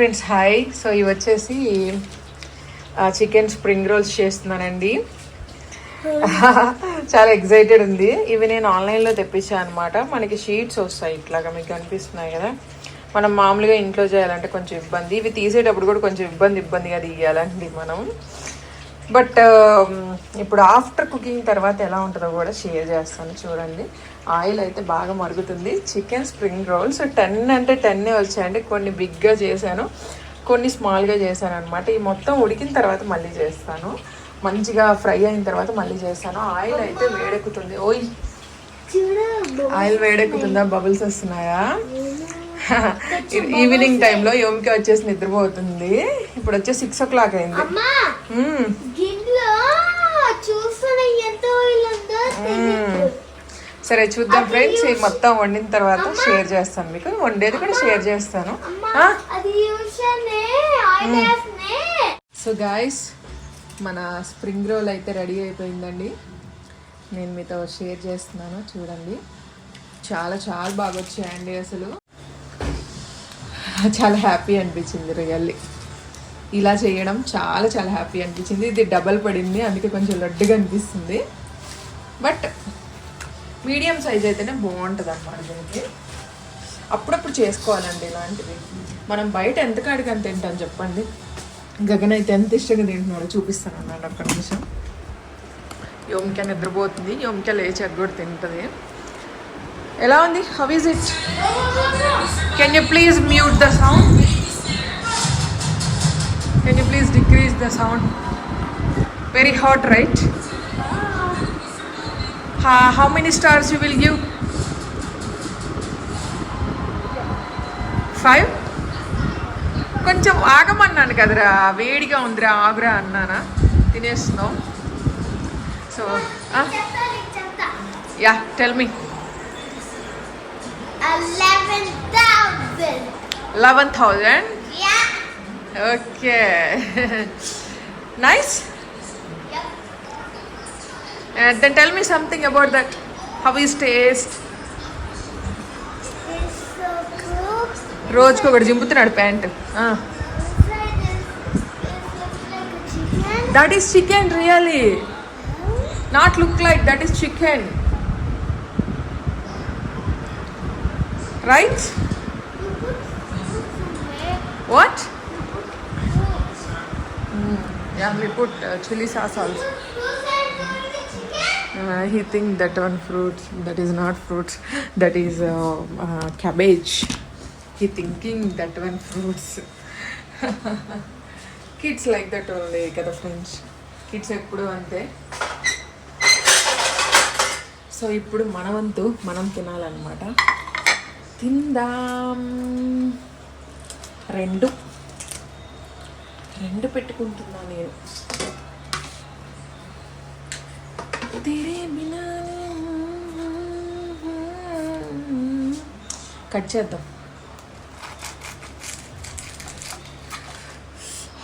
Friends hi so ఇవి వచ్చేసి chicken spring rolls చేస్తున్నానండి. చాలా ఎగ్జైటెడ్ ఉంది. ఇవి నేను ఆన్లైన్లో తెప్పించాను అనమాట మనకి షీట్స్ వస్తాయి ఇట్లాగా మీకు అనిపిస్తున్నాయి కదా. మనం మామూలుగా ఇంట్లో చేయాలంటే కొంచెం ఇబ్బంది. ఇవి తీసేటప్పుడు కూడా కొంచెం ఇబ్బంది ఇబ్బందిగా తీయాలండి మనం. బట్ ఇప్పుడు ఆఫ్టర్ కుకింగ్ తర్వాత ఎలా ఉంటుందో కూడా షేర్ చేస్తాను చూడండి. ఆయిల్ అయితే బాగా మరుగుతుంది. చికెన్ స్ప్రింగ్ రోల్స్ టెన్ అంటే టెన్నే వచ్చాయండి. కొన్ని బిగ్గా చేశాను. కొన్ని స్మాల్గా చేశాను అనమాట ఈ మొత్తం ఉడికిన తర్వాత మళ్ళీ చేస్తాను. మంచిగా ఫ్రై అయిన తర్వాత మళ్ళీ చేస్తాను. ఆయిల్ అయితే వేడెక్కుతుంది. ఓయ్! ఆయిల్ వేడెక్కుతుందా? బబుల్స్ వస్తున్నాయా? ఈవినింగ్ టైంలో యోమికి వచ్చేసి నిద్రపోతుంది. ఇప్పుడు వచ్చేసి సిక్స్ ఓ క్లాక్ అయింది. సరే చూద్దాం ఫ్రెండ్స్ మొత్తం వండిన తర్వాత షేర్ చేస్తాను మీకు. వండేది కూడా షేర్ చేస్తాను. సో గాయస్ మన స్ప్రింగ్ రోల్ అయితే రెడీ అయిపోయిందండి. నేను మీతో షేర్ చేస్తున్నాను చూడండి. చాలా చాలా బాగా వచ్చాయండి అసలు. చాలా హ్యాపీ అనిపించింది రియల్లీ. ఇలా చేయడం చాలా చాలా హ్యాపీ అనిపించింది. ఇది డబల్ పడింది అందుకే కొంచెం లడ్డుగా అనిపిస్తుంది. బట్ మీడియం సైజ్ అయితేనే బాగుంటుంది అన్నమాట దీనికి. అప్పుడప్పుడు చేసుకోవాలండి ఇలాంటివి. మనం బయట ఎంత కాడికి అంత తింటాం చెప్పండి. గగన్ అయితే ఎంత ఇష్టంగా తింటున్నాడో చూపిస్తాను అన్నాడు ఒక్క నిమిషం. యోమిక నిద్రపోతుంది. యోమిక లేచి అది కూడా తింటుంది. ఎలా ఉంది? How is it can you please mute the sound can you please decrease the sound very hot right how many stars you will give five కొంచెం ఆగమన్నాను కదరా వేడిగా ఉందిరా ఆగురా అన్నానా? తినేస్తున్నావు so yeah tell me eleven thousand yeah. Okay nice then tell me something about that how is taste it's so cool రోజుకి ఒకటి చింపుతున్నాడు pant inside is it looks like a chicken that is chicken really not look like that is chicken right you put fruits somewhere what you put fruits yeah we put chilli sauce also he think that one fruits that is not fruits that is uh, uh, cabbage he thinking that one fruits kids like that only కదా friends kids ఎప్పుడు అంతే so ఇప్పుడు మనవంతు మనం తినాలన్నమాట తిందాం రెండు రెండు పెట్టుకుంటున్నా నేను కట్ చేద్దాం.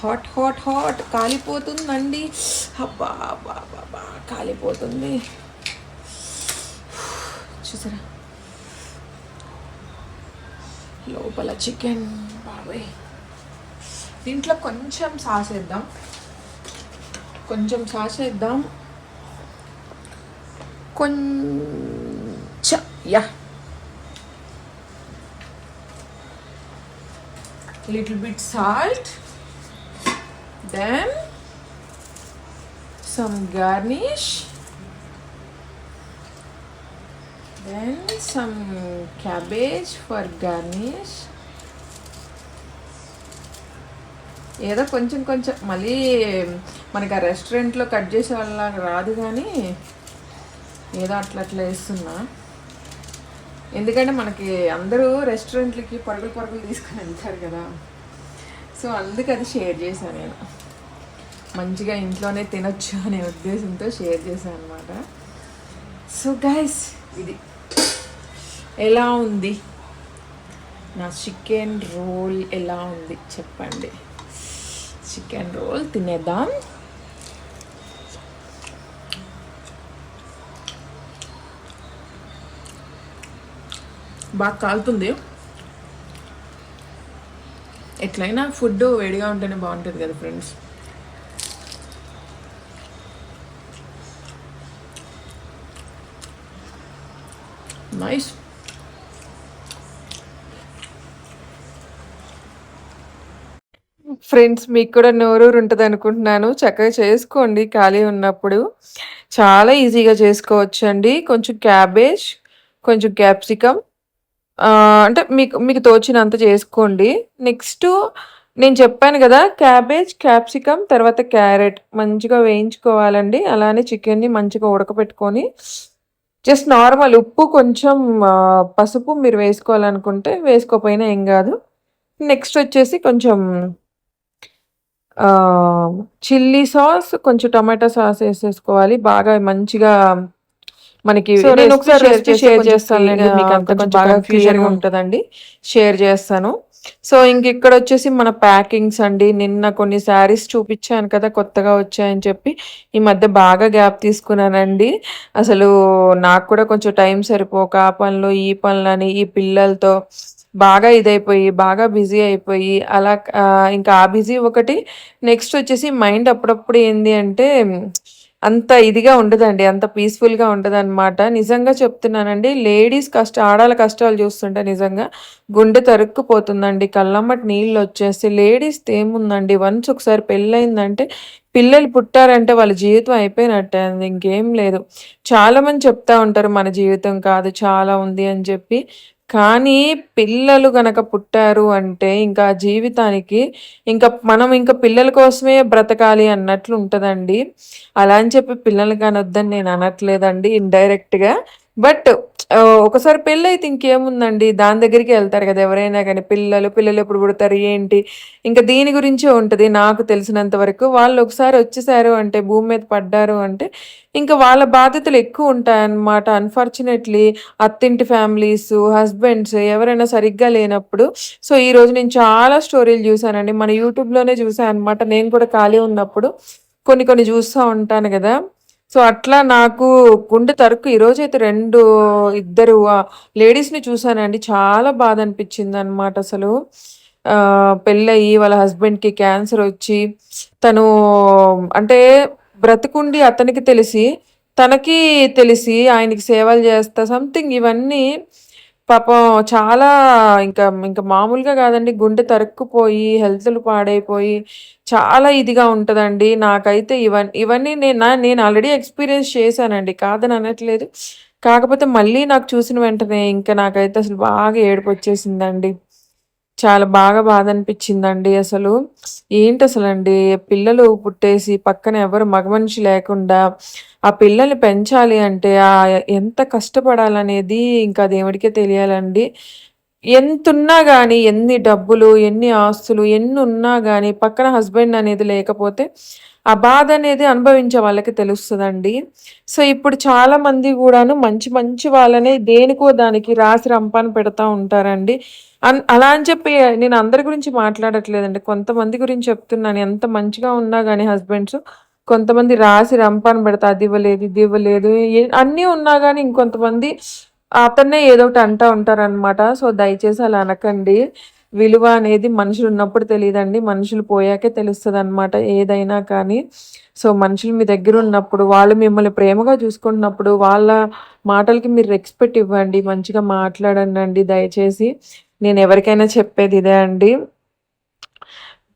హాట్ హాట్ హాట్ కాలిపోతుందండి. అబ్బా అబ్బా అబ్బా, కాలిపోతుంది. చూసారా? లోపల చికెన్ బాబాయ్. దీంట్లో కొంచెం సాస్ వేద్దాం. కొంచెం సాస్ వేద్దాం. కొంచెం yeah. Little bit salt then some garnish then some cabbage for garnish ఏదో కొంచెం కొంచెం మళ్ళీ మనకి ఆ రెస్టారెంట్లో కట్ చేసే వాళ్ళ రాదు కానీ ఏదో అట్లా అట్లా వేస్తున్నా. ఎందుకంటే మనకి అందరూ రెస్టారెంట్లకి పరుగులు పరుగులు తీసుకొని వెళ్తారు కదా. సో అందుకు అది షేర్ చేశాను నేను. మంచిగా ఇంట్లోనే తినొచ్చు అనే ఉద్దేశంతో షేర్ చేశాను అనమాట సో గైస్ ఇది ఎలా ఉంది? నా చికెన్ రోల్ ఎలా ఉంది? చెప్పండి. చికెన్ రోల్ తినేద్దాం. బాగా కాలుతుంది. ఎట్లయినా ఫుడ్ వేడిగా ఉంటేనే బాగుంటుంది కదా ఫ్రెండ్స్. నైస్. ఫ్రెండ్స్ మీకు కూడా నోరూరు ఉంటుంది అనుకుంటున్నాను. చక్కగా చేసుకోండి. ఖాళీ ఉన్నప్పుడు చాలా ఈజీగా చేసుకోవచ్చు అండి కొంచెం క్యాబేజ్ కొంచెం క్యాప్సికమ్ అంటే మీకు మీకు తోచినంత చేసుకోండి. నెక్స్ట్ నేను చెప్పాను కదా క్యాబేజ్ క్యాప్సికమ్ తర్వాత క్యారెట్ మంచిగా వేయించుకోవాలండి. అలానే చికెన్ని మంచిగా ఉడకపెట్టుకొని జస్ట్ నార్మల్ ఉప్పు కొంచెం పసుపు మీరు వేసుకోవాలనుకుంటే వేసుకోకపోయినా ఏం కాదు. నెక్స్ట్ వచ్చేసి కొంచెం చిల్లీ సాస్ కొంచెం టమాటా సాస్ వేసేసుకోవాలి. బాగా మంచిగా మనకి నేను ఒకసారి రెసిపీ షేర్ చేస్తాను మీకు అంత కొంచెం బాగా గా ఉంటుందండి. షేర్ చేస్తాను. సో ఇంక ఇక్కడ వచ్చేసి మన ప్యాకింగ్స్ అండి. నిన్న కొన్ని శారీస్ చూపించాను కదా కొత్తగా వచ్చాయని చెప్పి. ఈ మధ్య బాగా గ్యాప్ తీసుకున్నానండి. అసలు నాకు కూడా కొంచెం టైం సరిపోక ఆ పనులు ఈ పనులని ఈ పిల్లలతో బాగా ఇదైపోయి బాగా బిజీ అయిపోయి అలా ఇంకా ఆ బిజీ ఒకటి. నెక్స్ట్ వచ్చేసి మైండ్ అప్పుడప్పుడు ఏంది అంటే అంత ఇదిగా ఉండదండి అంత పీస్ఫుల్గా ఉండదన్నమాట. నిజంగా చెప్తున్నానండి లేడీస్ కష్ట ఆడాల కష్టాలు చూస్తుంటే నిజంగా గుండె తరుక్కుపోతుందండి కళ్ళమ్మటి నీళ్ళు వచ్చేసి. లేడీస్ ఏముందండి వన్స్ ఒకసారి పెళ్ళయిందంటే పిల్లలు పుట్టారంటే వాళ్ళ జీవితం అయిపోయినట్టే ఇంకేం లేదు. చాలామంది చెప్తా ఉంటారు మన జీవితం కాదు చాలా ఉంది అని చెప్పి. కానీ పిల్లలు గనక పుట్టారు అంటే ఇంకా జీవితానికి ఇంకా మనం ఇంకా పిల్లల కోసమే బ్రతకాలి అన్నట్లు ఉంటుందండి. అలా అని చెప్పి పిల్లలు కానొద్దని నేను అనట్లేదండి ఇండైరెక్ట్గా బట్ ఒకసారి పెళ్ళి అయితే ఇంకేముందండి? దాని దగ్గరికి వెళ్తారు కదా ఎవరైనా కానీ పిల్లలు పిల్లలు ఎప్పుడు పుడతారు ఏంటి? ఇంకా దీని గురించే ఉంటుంది నాకు తెలిసినంత వరకు. వాళ్ళు ఒకసారి వచ్చేసారు అంటే భూమి మీద పడ్డారు అంటే ఇంకా వాళ్ళ బాధ్యతలు ఎక్కువ ఉంటాయన్నమాట. అన్ఫార్చునేట్లీ అత్తింటి ఫ్యామిలీస్ హస్బెండ్స్ ఎవరైనా సరిగ్గా లేనప్పుడు. సో ఈ రోజు నేను చాలా స్టోరీలు చూసానండి మన యూట్యూబ్లోనే చూసాను అనమాట నేను కూడా ఖాళీ ఉన్నప్పుడు కొన్ని కొన్ని చూస్తూ ఉంటాను కదా. సో అట్లా నాకు గుండె తరుకు ఈరోజు అయితే రెండు ఇద్దరు లేడీస్ని చూసానండి. చాలా బాధ అనిపించింది అనమాట అసలు పెళ్ళయి వాళ్ళ హస్బెండ్కి క్యాన్సర్ వచ్చి తను అంటే బ్రతికుండి అతనికి తెలిసి తనకి తెలిసి ఆయనకి సేవలు చేస్తా సంథింగ్ ఇవన్నీ పాపం చాలా ఇంకా ఇంకా మామూలుగా కాదండి. గుండె తరుక్కుపోయి హెల్త్లు పాడైపోయి చాలా ఇదిగా ఉంటుందండి. నాకైతే ఇవన్నీ ఇవన్నీ నేను నేను ఆల్రెడీ ఎక్స్పీరియన్స్ చేశానండి. కాదని అనట్లేదు. కాకపోతే మళ్ళీ నాకు చూసిన వెంటనే ఇంకా నాకైతే అసలు బాగా ఏడుపు వచ్చేసిందండి. చాలా బాగా బాధ అనిపించిందండి అసలు. ఏంటి అసలు అండి పిల్లలు పుట్టేసి పక్కన ఎవరు మగ మనిషి లేకుండా ఆ పిల్లల్ని పెంచాలి అంటే ఆ ఎంత కష్టపడాలనేది ఇంకా దేవుడికే తెలియాలండి. ఎంత ఉన్నా కానీ ఎన్ని డబ్బులు ఎన్ని ఆస్తులు ఎన్ని ఉన్నా కానీ పక్కన హస్బెండ్ అనేది లేకపోతే ఆ బాధ అనేది అనుభవించే వాళ్ళకి తెలుస్తుందండి. సో ఇప్పుడు చాలా మంది కూడాను మంచి మంచి వాళ్ళనే దేనికో దానికి రాసి రంపాన్ని పెడతా ఉంటారండి. అన్ అలా అని చెప్పి నేను అందరి గురించి మాట్లాడట్లేదండి. కొంతమంది గురించి చెప్తున్నాను. ఎంత మంచిగా ఉన్నా కానీ హస్బెండ్స్ కొంతమంది రాసి రంపాను పెడతా అది ఇవ్వలేదు ఇది ఇవ్వలేదు అన్నీ ఉన్నా కానీ ఇంకొంతమంది అతన్నే ఏదో ఒకటి అంటా ఉంటారనమాట సో దయచేసి అలా అనకండి. విలువ అనేది మనుషులు ఉన్నప్పుడు తెలియదండి. మనుషులు పోయాకే తెలుస్తుంది అనమాట ఏదైనా కానీ. సో మనుషులు మీ దగ్గర ఉన్నప్పుడు వాళ్ళు మిమ్మల్ని ప్రేమగా చూసుకుంటున్నప్పుడు వాళ్ళ మాటలకి మీరు రెస్పెక్ట్ ఇవ్వండి. మంచిగా మాట్లాడండి. దయచేసి నేను ఎవరికైనా చెప్పేది ఇదే అండి.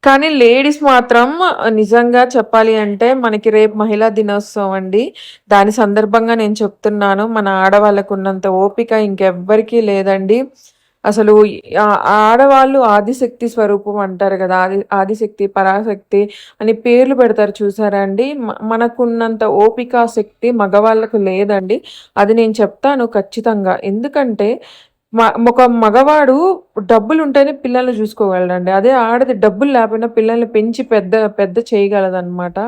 కానీ లేడీస్ మాత్రం నిజంగా చెప్పాలి అంటే మనకి రేపు మహిళా దినోత్సవం అండి. దాని సందర్భంగా నేను చెప్తున్నాను. మన ఆడవాళ్ళకు ఉన్నంత ఓపిక ఇంకెవ్వరికీ లేదండి. అసలు ఆడవాళ్ళు ఆదిశక్తి స్వరూపం అంటారు కదా ఆది ఆదిశక్తి పరాశక్తి అని పేర్లు పెడతారు చూసారా అండి మనకున్నంత ఓపిక శక్తి మగవాళ్ళకు లేదండి. అది నేను చెప్తాను ఖచ్చితంగా. ఎందుకంటే మ- ఒక మగవాడు డబ్బులు ఉంటేనే పిల్లల్ని చూసుకోగలడండి. అదే ఆడది డబ్బులు లేకపోయినా పిల్లల్ని పెంచి పెద్ద పెద్ద చేయగలదన్నమాట.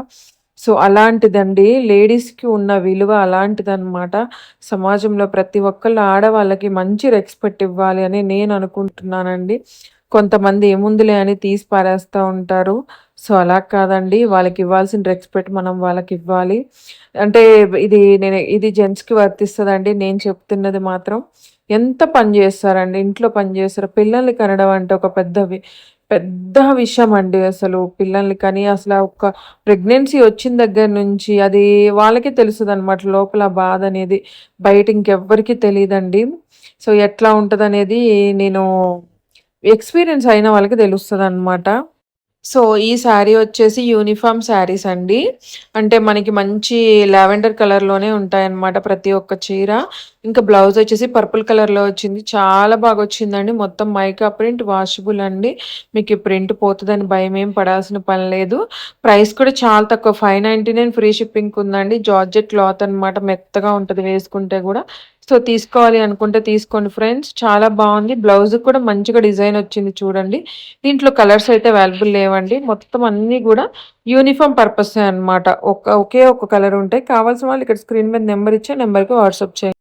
సో అలాంటిదండి. లేడీస్కి ఉన్న విలువ అలాంటిదన్నమాట. సమాజంలో ప్రతి ఒక్కళ్ళు ఆడవాళ్ళకి మంచి రెస్పెక్ట్ ఇవ్వాలి అని నేను అనుకుంటున్నానండి. కొంతమంది ఏముందిలే అని తీసి పారేస్తూ ఉంటారు. సో అలా కాదండి. వాళ్ళకి ఇవ్వాల్సిన రెస్పెక్ట్ మనం వాళ్ళకి ఇవ్వాలి. అంటే ఇది నేను ఇది జెంట్స్కి వర్తిస్తుందండి. నేను చెప్తున్నది మాత్రం. ఎంత పని చేస్తారండి? ఇంట్లో పని చేస్తారు. పిల్లల్ని కనడం అంటే ఒక పెద్ద పెద్ద విషయం అండి అసలు పిల్లల్ని కానీ అసలు ఒక ప్రెగ్నెన్సీ వచ్చిన దగ్గర నుంచి అది వాళ్ళకే తెలుస్తుంది అనమాట లోపల బాధ అనేది. బయట ఇంకెవ్వరికి తెలియదండి. సో ఎట్లా ఉంటుంది అనేది నేను ఎక్స్పీరియన్స్ అయిన వాళ్ళకి తెలుస్తుంది అనమాట సో ఈ శారీ వచ్చేసి యూనిఫామ్ శారీస్ అండి. అంటే మనకి మంచి లావెండర్ కలర్లోనే ఉంటాయన్నమాట ప్రతి ఒక్క చీర. ఇంకా బ్లౌజ్ వచ్చేసి పర్పుల్ కలర్లో వచ్చింది. చాలా బాగా వచ్చిందండి. మొత్తం మైకా ప్రింట్ వాషబుల్ అండి. మీకు ఈ ప్రింట్ పోతుందని భయం ఏం పడాల్సిన పని లేదు. ప్రైస్ కూడా చాలా తక్కువ. Five ninety nine free shipping ఉందండి. జార్జెట్ క్లాత్ అన్నమాట. మెత్తగా ఉంటుంది వేసుకుంటే కూడా. సో తీసుకోవాలి అనుకుంటే తీసుకోండి ఫ్రెండ్స్. చాలా బాగుంది. బ్లౌజ్ కూడా మంచిగా డిజైన్ వచ్చింది చూడండి. దీంట్లో కలర్స్ అయితే అవైలబుల్ లేవండి. మొత్తం అన్నీ కూడా యూనిఫామ్ పర్పస్ అనమాట ఒక ఒకే ఒక కలర్ ఉంటాయి. కావాల్సిన వాళ్ళు ఇక్కడ స్క్రీన్ మీద నెంబర్ ఇచ్చే నెంబర్కి వాట్సాప్ చేయండి.